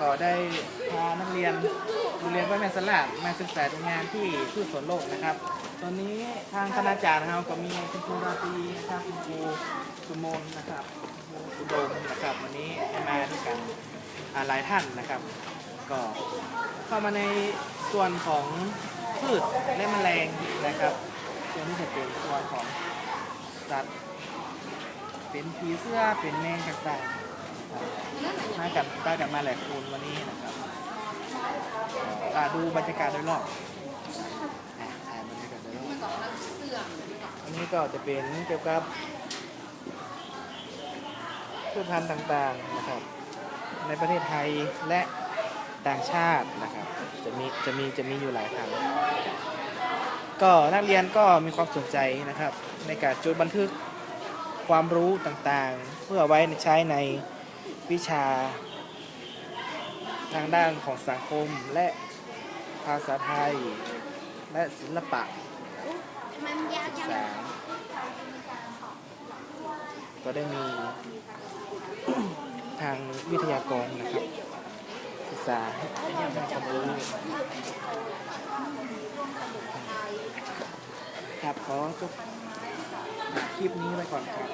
ก็ได้พานักเรียนโรงเรียนบ้าแม่สลาดมาศึกษาดูงานที่พืชสวนโลกนะครับ ตอนนี้ทางคณาจารย์เราก็มีคุณครูราตรีนะครับคุณครูสุโมนนะครับคุณครูอุดมนะครับ วันนี้มาด้วยกันหลายท่านนะครับ ก็เข้ามาในส่วนของพืชและแมลงนะครับส่วนที่จะเป็นส่วนของสัตว์เป็นผีเสื้อเป็นแมงต่างๆ มากันได้กันมาหลายคนวันนี้นะครับอ่าดูบรรยากาศโดยรอบบรรยากาศโดยรอบอันนี้ก็จะเป็นเกี่ยวกับพืชพันธุ์ต่างๆนะครับ ในประเทศไทยและต่างชาตินะครับ จะมีจะมีจะมีอยู่หลายพันธุ์ก็นักเรียนก็มีความสนใจนะครับ ในการจดบันทึกความรู้ต่างๆ เพื่อไว้ใช้ใน วิชา ทางด้านของสังคมและภาษาไทย และศิลปะศึกษาก็ได้มีทางวิทยากรนะครับศึกษาให้ความรู้ครับขอจบคลิปนี้ไว้ก่อนครับ